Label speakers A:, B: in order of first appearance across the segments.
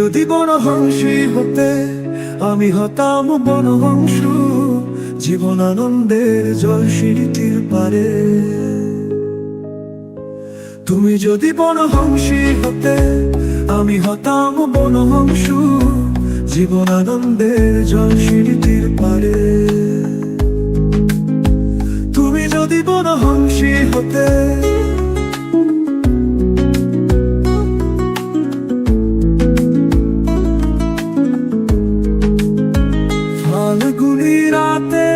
A: যদি বনহংসী হতে আমি হতাম বনহংস জীবন আনন্দের জল সিঁড়িটির পারে। তুমি যদি বনহংসী হতে আমি হতাম বনহংস জীবন আনন্দের জল সিঁড়িটির পারে। তুমি যদি বনহংসী হতে রাতে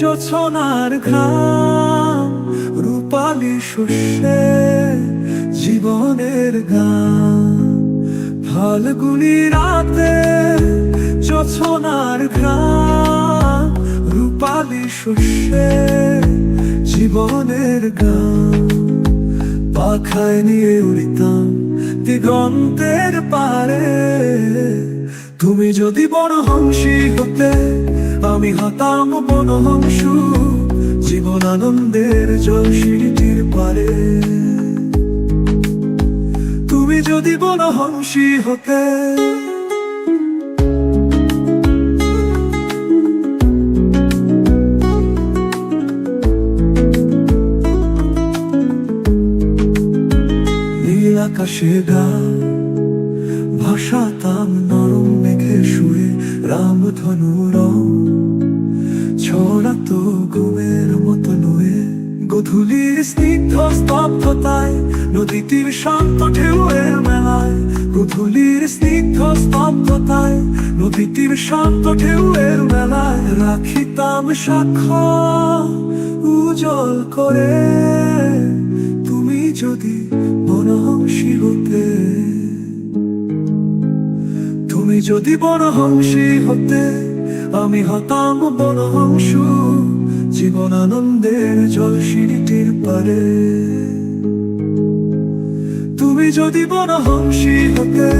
A: চোছনার ঘাম রূপালি শস্যে জীবনের গান। ফাল্গুনি রাতে চোছনার ঘাম রূপালি শস্যে জীবনের গান। পাখায় নিয়ে উড়িতাম দিগন্তের পারে। তুমি যদি বনহংসী হতে আমি হতাম বনহংস জীবন আনন্দের জল সিঁড়িটির পারে। তুমি যদি বনহংসী হতে আকাশে গান ভাসাতাম নরম মেঘে শুয়ে রামধনু রং। ছড়াতো ঘুমের মতো নুয়ে। গধূলির স্নিগ্ধ স্তব্ধতায় নদীটির শান্ত ঢেউয়ের মেলায়। গধূলির স্নিগ্ধ স্তব্ধতায় নদীটির শান্ত ঢেউয়ের মেলায়। রাখিতাম সাক্ষ্য উজ্জ্বল করে। তুমি যদি বনহংসী হতে যদি বনহংসী হতে আমি হতাম বনহংস জীবন আনন্দের জল সিঁড়িটির পারে। তুমি যদি বনহংসী হতে